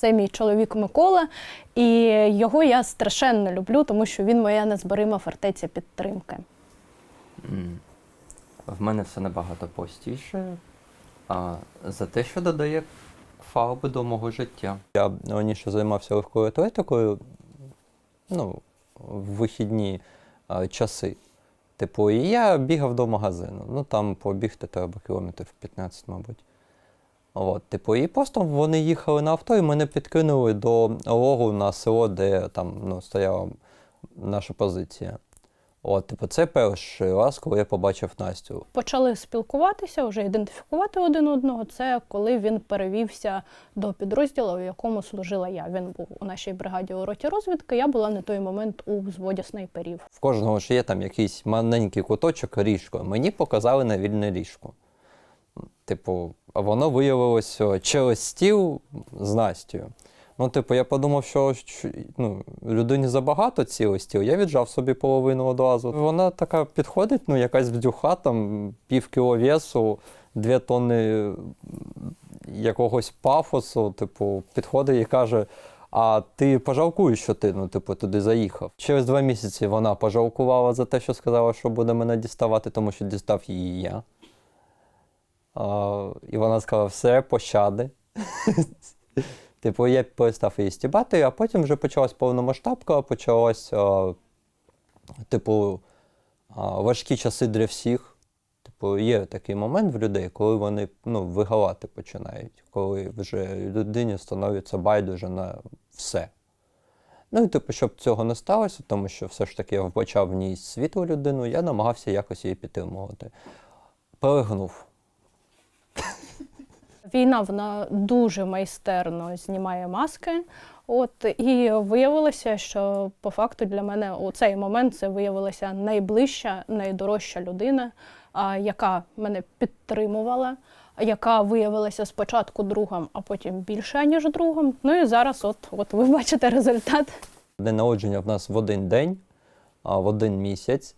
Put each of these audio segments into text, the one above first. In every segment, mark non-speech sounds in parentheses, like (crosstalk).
Це мій чоловік Микола, і його я страшенно люблю, тому що він моя незборима фортеця підтримки. В мене все набагато простіше, а за те, що додає фарби до мого життя. Я раніше займався легкою атлетикою, ну, в вихідні а, часи. Типу, і я бігав до магазину. Ну там побігти треба кілометрів 15, мабуть. От, типу, і просто вони їхали на авто і мене підкинули до логу на село, де там ну, стояла наша позиція. От, типу, це перший раз, коли я побачив Настю. Почали спілкуватися, вже ідентифікувати один одного. Це коли він перевівся до підрозділу, в якому служила я. Він був у нашій бригаді у роті розвідки. Я була на той момент у взводі снайперів. В кожного ж є там якийсь маленький куточок ліжко. Мені показали на вільне ліжко. Типу, а воно виявилось о, через стіл з Настю. Ну, типу, я подумав, що ну, людині забагато цілий стіл, я віджав собі половину одразу. Вона така підходить, ну, якась вдюха, там пів кіло весу, дві тонни якогось пафосу, типу, підходить і каже. А ти пожалкуєш, що ти ну, типу, туди заїхав. Через два місяці вона пожалкувала за те, що сказала, що буде мене діставати, тому що дістав її я. І вона сказала, все, пощади. (laughs) типу, я перестав її стібати, а потім вже почалась повномасштабка, почалась, а, типу, а, важкі часи для всіх. Типу, є такий момент в людей, коли вони ну, вигалати починають, коли вже людині становиться байдуже на все. Ну і типу, щоб цього не сталося, тому що все ж таки я вбачав в ній світлу людину, я намагався якось її підтримувати. Перегнув. Війна вона дуже майстерно знімає маски. От і виявилося, що по факту для мене у цей момент це виявилася найближча, найдорожча людина, яка мене підтримувала, яка виявилася спочатку другом, а потім більше ніж другом. Ну і зараз, от, от ви бачите результат. День народження в нас в один день, в один місяць.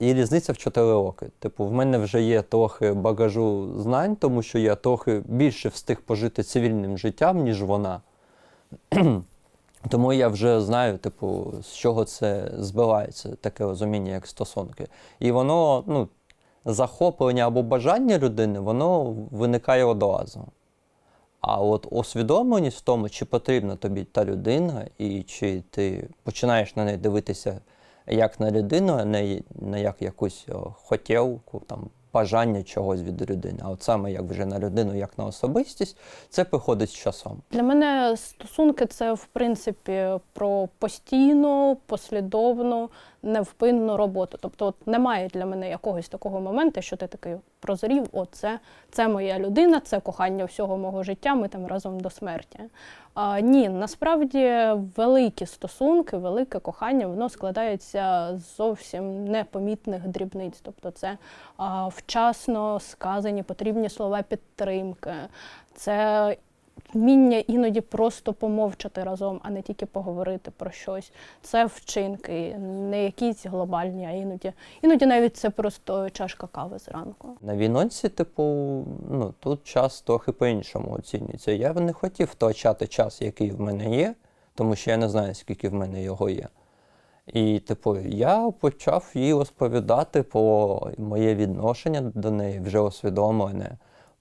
І різниця в 4 роки. Типу, в мене вже є трохи багажу знань, тому що я трохи більше встиг пожити цивільним життям, ніж вона. (clears throat) Тому я вже знаю, типу, з чого це збирається, таке розуміння, як стосунки. І воно, ну, захоплення або бажання людини, воно виникає одразу. А от усвідомленість в тому, чи потрібна тобі та людина, і чи ти починаєш на неї дивитися як на людину, а не на як якусь о, хотілку, там, бажання чогось від людини. А от саме як вже на людину, як на особистість, це приходить з часом. Для мене стосунки це в принципі про постійну, послідовну, невпинну роботу. Тобто, от немає для мене якогось такого моменту, що ти такий прозорів, о, це, це моя людина, це кохання всього мого життя, ми там разом до смерті. А, ні, насправді великі стосунки, велике кохання, воно складається з зовсім непомітних дрібниць. Тобто, це а, вчасно сказані потрібні слова підтримки. Це вміння іноді просто помовчати разом, а не тільки поговорити про щось. Це вчинки, не якісь глобальні, а іноді. Іноді навіть це просто чашка кави зранку. На війнонці, типу, ну, тут час трохи по-іншому оцінюється. Я б не хотів втрачати час, який в мене є, тому що я не знаю, скільки в мене його є. І, типу, я почав їй розповідати про моє відношення до неї, вже усвідомлене,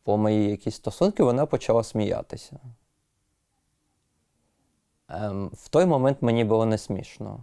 про мої якісь стосунки, вона почала сміятися. Ем, в той момент мені було не смішно.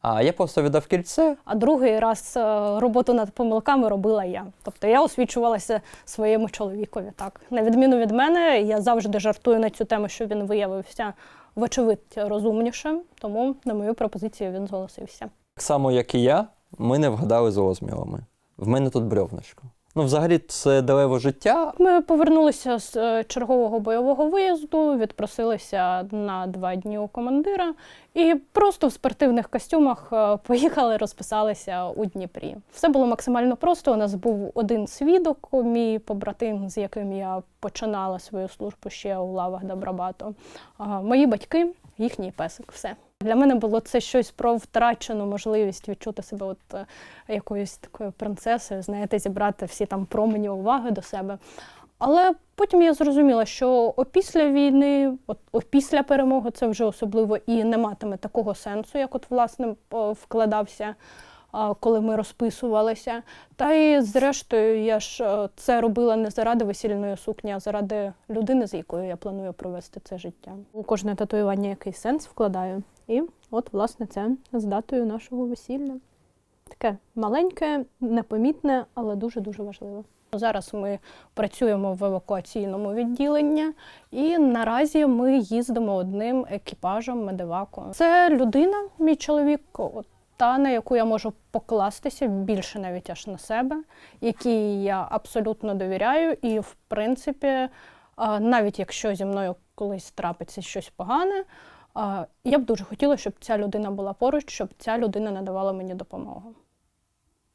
А я просто віддав кільце, А другий раз е, роботу над помилками робила я. Тобто я освічувалася своєму чоловікові. Так, на відміну від мене, я завжди жартую на цю тему, що він виявився вочевидь розумнішим, тому на мою пропозицію він зголосився. Так само, як і я, ми не вгадали з розмірами. В мене тут брьовнишко. Ну, взагалі, це дерево життя. Ми повернулися з е, чергового бойового виїзду, відпросилися на два дні у командира і просто в спортивних костюмах е, поїхали, розписалися у Дніпрі. Все було максимально просто. У нас був один свідок, мій побратим, з яким я починала свою службу ще у лавах Добробату. Мої батьки, їхній песик. Все. Для мене було це щось про втрачену можливість відчути себе от е, якоюсь такою принцесою, знаєте, зібрати всі там промені уваги до себе. Але потім я зрозуміла, що опісля війни, от опісля перемоги, це вже особливо і не матиме такого сенсу, як от власне вкладався, коли ми розписувалися. Та і зрештою, я ж е, це робила не заради весільної сукні, а заради людини, з якою я планую провести це життя. У кожне татуювання якийсь сенс вкладаю. І от, власне, це з датою нашого весілля. Таке маленьке, непомітне, але дуже-дуже важливе. Зараз ми працюємо в евакуаційному відділенні, і наразі ми їздимо одним екіпажем медеваку. Це людина, мій чоловік, от та на яку я можу покластися більше навіть аж на себе, якій я абсолютно довіряю, і в принципі, навіть якщо зі мною колись трапиться щось погане, я б дуже хотіла, щоб ця людина була поруч, щоб ця людина надавала мені допомогу.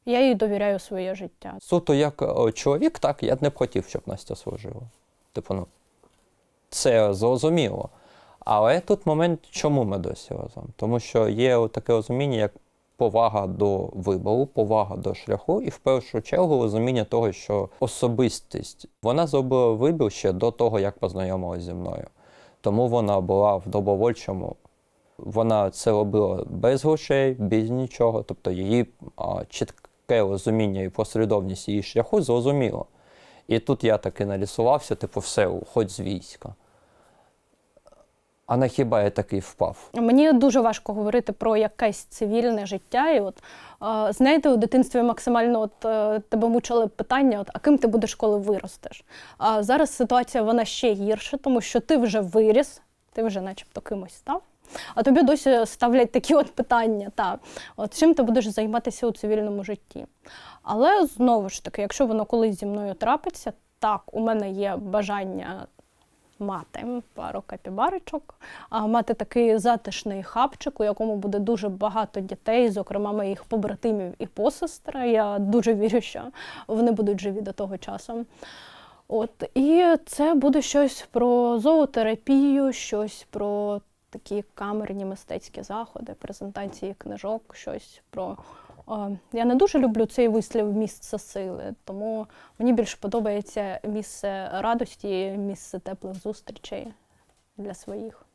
Я їй довіряю своє життя. Суто як е, чоловік, так, я б не б хотів, щоб Настя служила. Типу, ну, це зрозуміло. Але тут момент, чому ми досі разом? Тому що є таке розуміння, як повага до вибору, повага до шляху, і в першу чергу розуміння того, що особистість вона зробила вибір ще до того, як познайомилася зі мною. Тому вона була в добровольчому. Вона це робила без грошей, без нічого. Тобто її а, чітке розуміння і послідовність її шляху зрозуміло. І тут я таки нарисувався, типу, все, уходь з війська. А на хіба я такий впав? Мені дуже важко говорити про якесь цивільне життя. І от знаєте, у дитинстві максимально от е, тебе мучили питання: от, а ким ти будеш, коли виростеш? А зараз ситуація вона ще гірша, тому що ти вже виріс, ти вже, начебто, кимось став. А тобі досі ставлять такі от питання, та от чим ти будеш займатися у цивільному житті. Але знову ж таки, якщо воно колись зі мною трапиться, так, у мене є бажання мати пару капібарочок, а мати такий затишний хабчик, у якому буде дуже багато дітей, зокрема моїх побратимів і посестра. Я дуже вірю, що вони будуть живі до того часу. От і це буде щось про зоотерапію, щось про такі камерні мистецькі заходи, презентації книжок, щось про. О, Я не дуже люблю цей вислів місце сили, тому мені більше подобається місце радості, місце теплих зустрічей для своїх.